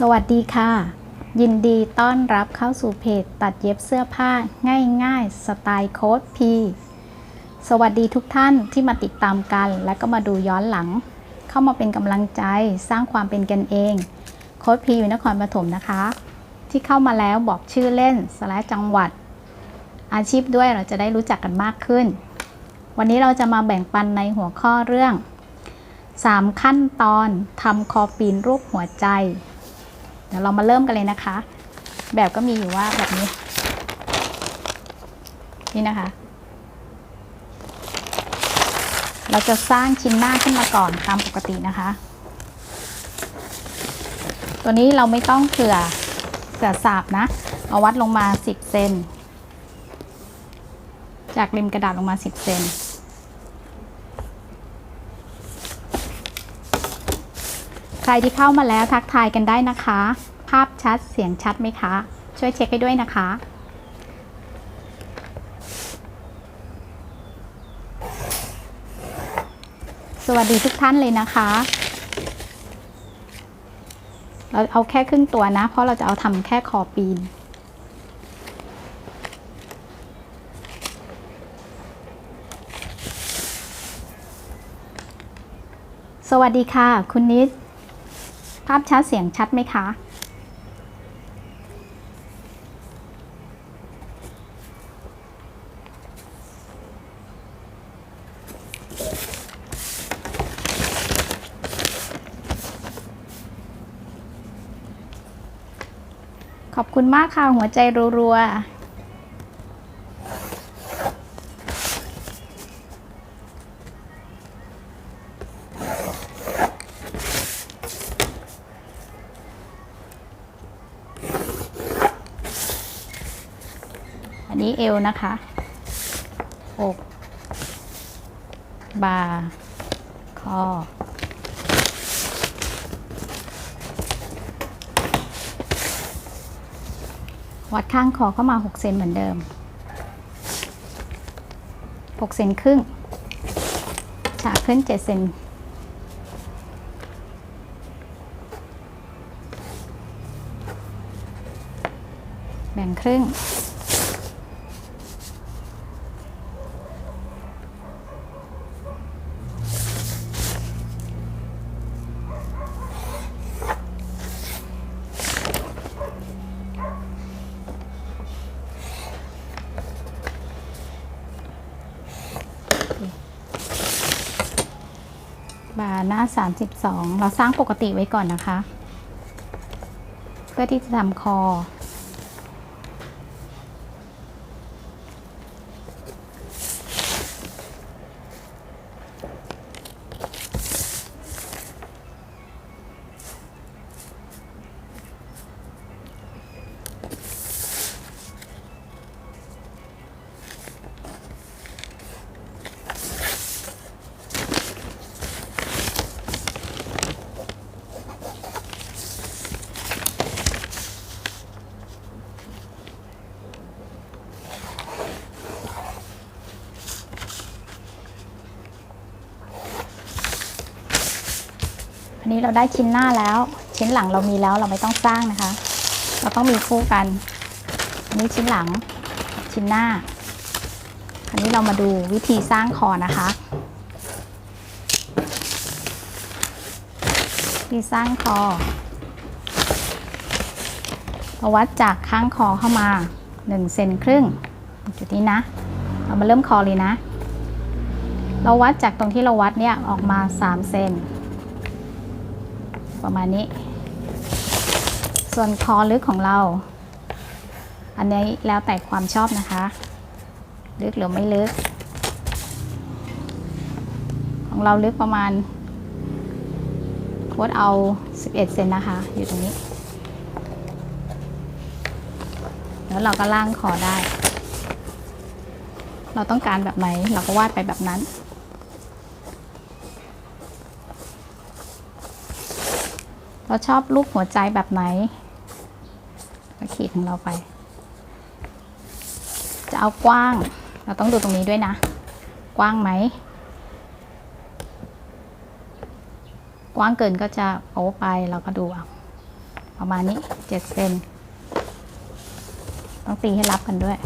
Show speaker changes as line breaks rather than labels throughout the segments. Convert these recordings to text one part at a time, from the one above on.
สวัสดีค่ะ ยินดีต้อนรับเข้าสู่เพจตัดเย็บเสื้อผ้าง่ายๆ สไตล์โค้ดพี สวัสดีทุกท่านที่มาติดตามกัน และก็มาดูย้อนหลัง เข้ามาเป็นกำลังใจสร้างความเป็นกันเอง โค้ดพีอยู่นครปฐมนะคะ ที่เข้ามาแล้วบอกชื่อเล่นสและจังหวัด อาชีพด้วยเราจะได้รู้จักกันมากขึ้น วันนี้เราจะมาแบ่งปันในหัวข้อเรื่อง 3 ขั้นตอนทำคอปีนรูปหัวใจ เดี๋ยวเรามาเริ่มกันเลยนะคะ แบบก็มีอยู่ว่าแบบนี้ นี่นะคะ เราจะสร้างชิ้นหน้าขึ้นมาก่อนตามปกตินะคะ ตัวนี้เราไม่ต้องเผื่อเผื่อสาบนะ เอาวัดลงมา 10 เซนจากริมกระดาษลงมา 10 เซน ใครที่เข้ามาแล้วทักทายกันได้นะคะ ภาพชัดเสียงชัดไหมคะ ช่วยเช็คให้ด้วยนะคะ สวัสดีทุกท่านเลยนะคะ เราเอาแค่ครึ่งตัวนะ เพราะเราจะเอาทำแค่คอปีนสวัสดีค่ะ คุณนิด ภาพชัดเสียงชัดไหมคะ ขอบคุณมากค่ะ หัวใจรัวๆ อันนี้เอวนะคะอกบ่าคอวัดข้างคอเข้ามา 6 เซนเหมือนเดิม 6 เซนครึ่ง ฉากขึ้น 7 เซน แบ่งครึ่ง หน้า 32 เราสร้างปกติไว้ก่อนนะคะ เพื่อที่จะทำคอ อันนี้เราได้ชิ้นหน้าแล้ว ชิ้นหลังเรามีแล้วเราไม่ต้องสร้างนะคะ เราต้องมีคู่กัน อันนี้ชิ้นหลัง ชิ้นหน้า อันนี้เรามาดูวิธีสร้างคอนะคะวิธีสร้างคอเราวัดจากข้างคอเข้ามา1เซนครึ่งจุดนี้นะ เรามาเริ่มคอเลยนะ เราวัดจากตรงที่เราวัดเนี่ยออกมา3เซน ประมาณนี้ ส่วนคอลึกของเรา อันนี้แล้วแต่ความชอบนะคะ ลึกหรือไม่ลึก ของเราลึกประมาณโค้ดเอา 11เซนนะคะ อยู่ตรงนี้ แล้วเราก็ล่างคอได้ เราต้องการแบบไหนเราก็วาดไปแบบนั้น เราชอบรูปหัวใจแบบไหนก็ขีดของเราไป จะเอากว้าง เราต้องดูตรงนี้ด้วยนะ กว้างไหม กว้างเกินก็จะโป๊ไปเราก็ดูเอาประมาณนี้เจ็ดเซนต้องตีให้รับกันด้วย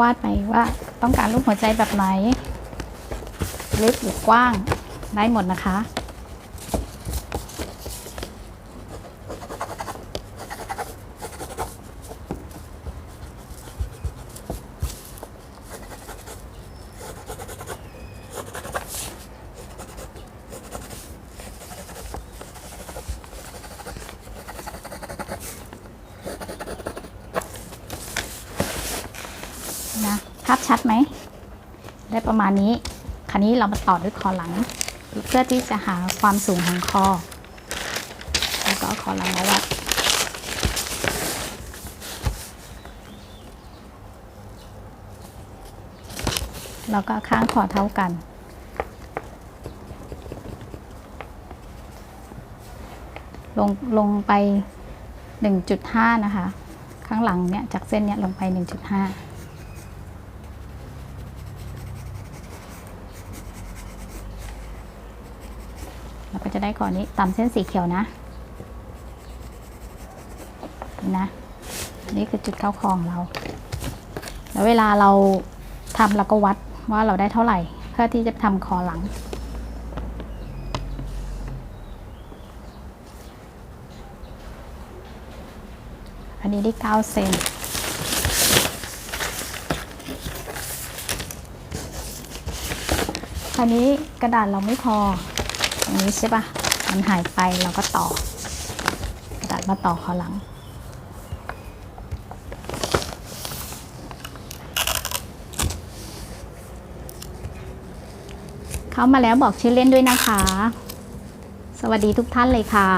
วาดไปว่าต้องการรูปหัวใจแบบไหนลึกหรือกว้างได้หมดนะคะ นะภาพชัดไหม ได้ประมาณนี้ คราวนี้เรามาต่อด้วยคอหลัง เพื่อที่จะหาความสูงของคอ แล้วก็คอหลังมาวัดแล้วก็ข้างคอเท่ากัน ลงลงไป 1.5 นะคะ ข้างหลังเนี่ยจากเส้นเนี้ยลงไป 1.5 เราก็จะ ได้ก่อนนี้ตามเส้นสีเขียวนะนี่นะนี่คือจุดเข้าคองเรา แล้วเวลาเราทำเราก็วัดว่าเราได้เท่าไหร่ เพื่อที่จะทำคอหลัง อันนี้ได้9เซนคราวนี้กระดาษเราไม่พอ ตรงนี้ใช่ปะมันหายไปเราก็ต่อกระดาษมาต่อคอหลัง เข้ามาแล้วบอกชื่อเล่นด้วยนะคะ สวัสดีทุกท่านเลยค่ะ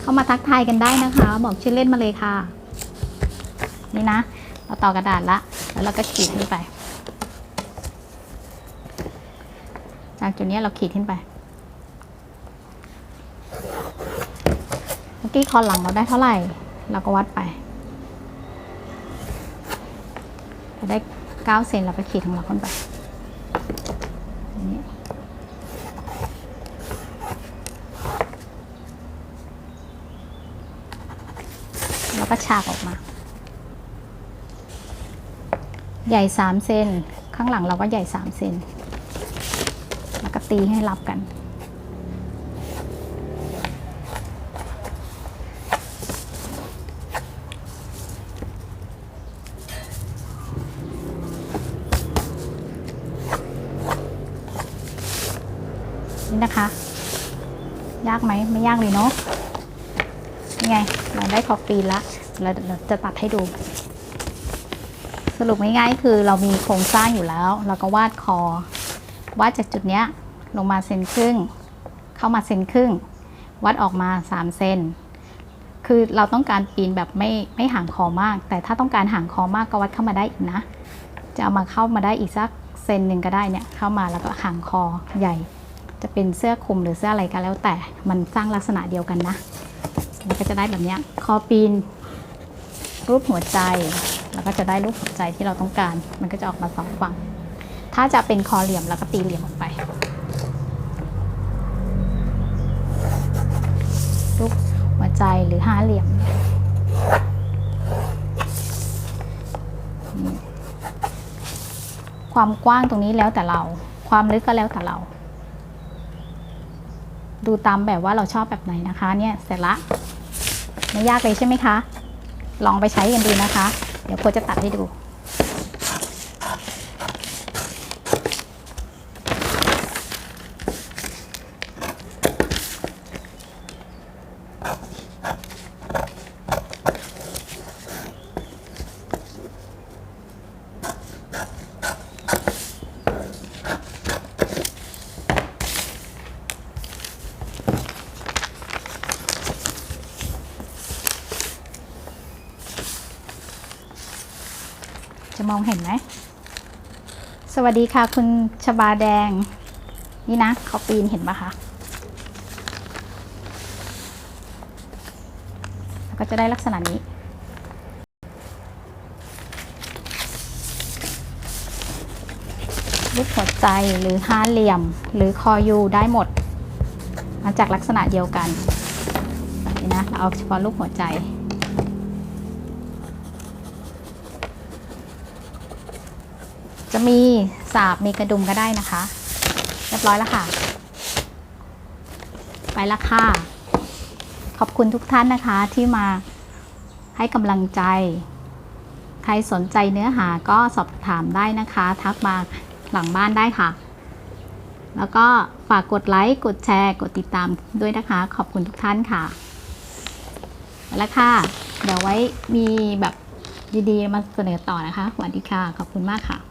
เข้ามาทักทายกันได้นะคะ บอกชื่อเล่นมาเลยค่ะ นี่นะ เราต่อกระดาษละ แล้วเราก็ขีดขึ้นไป จากจุดนี้เราขีดขึ้นไป เมื่อกี้คอหลังเราได้เท่าไหร่ เราก็วัดไปเราได้ 9 เซนเราก็ขีดของเราขึ้นไปอย่างนี้แล้วก็ฉากออกมา ใหญ่ 3 เซน ข้างหลังเราก็ใหญ่ 3 เซน ตีให้รับกัน นี่นะคะ ยากไหมไม่ยากเลยเนาะนี่ไงเราได้คอปีนละเราเราจะตัดให้ดูสรุปง่ายๆคือเรามีโครงสร้างอยู่แล้ว เราก็วาดคอ วาดจากจุดเนี้ย ลงมาเซนครึ่ง เข้ามาเซนครึ่ง วัดออกมา 3 เซนคือเราต้องการปีนแบบไม่ไม่ห่างคอมาก แต่ถ้าต้องการห่างคอมากก็วัดเข้ามาได้อีกนะ จะเอามาเข้ามาได้อีกสักเซนหนึ่งก็ได้เนี่ยเข้ามาแล้วก็ห่างคอใหญ่ จะเป็นเสื้อคลุมหรือเสื้ออะไรก็แล้วแต่มันสร้างลักษณะเดียวกันนะมันก็จะได้แบบนี้คอปีนรูปหัวใจแล้วก็จะได้รูปหัวใจที่เราต้องการ มันก็จะออกมาสองฝั่ง ถ้าจะเป็นคอเหลี่ยมแล้วก็ตีเหลี่ยมออกไป รูป หัวใจหรือห้าเหลี่ยมความกว้างตรงนี้แล้วแต่เรา ความลึกก็แล้วแต่เรา ดูตามแบบว่าเราชอบแบบไหนนะคะ เนี่ยเสร็จละ ไม่ยากเลยใช่ไหมคะ ลองไปใช้กันดูนะคะ เดี๋ยวโคจะตัดให้ดู จะมองเห็นไหม สวัสดีค่ะคุณชบาแดง นี่นะ เขาปีนเห็นปะคะ จะได้ลักษณะนี้ รูปหัวใจหรือห้าเหลี่ยมหรือคอยูได้หมด มาจากลักษณะเดียวกันนี่นะเราเอาเฉพาะรูปหัวใจจะมีสาบมีกระดุมก็ได้นะคะ เรียบร้อยแล้วค่ะ ไปละค่ะ ขอบคุณทุกท่านนะคะที่มาให้กำลังใจ ใครสนใจเนื้อหาก็สอบถามได้นะคะ ทักมาหลังบ้านได้ค่ะ แล้วก็ฝากกดไลค์ กดแชร์ กดติดตามด้วยนะคะ ขอบคุณทุกท่านค่ะ แล้วค่ะ เดี๋ยวไว้มีแบบดีๆ มาเสนอต่อนะคะสวัสดีค่ะ ขอบคุณมากค่ะ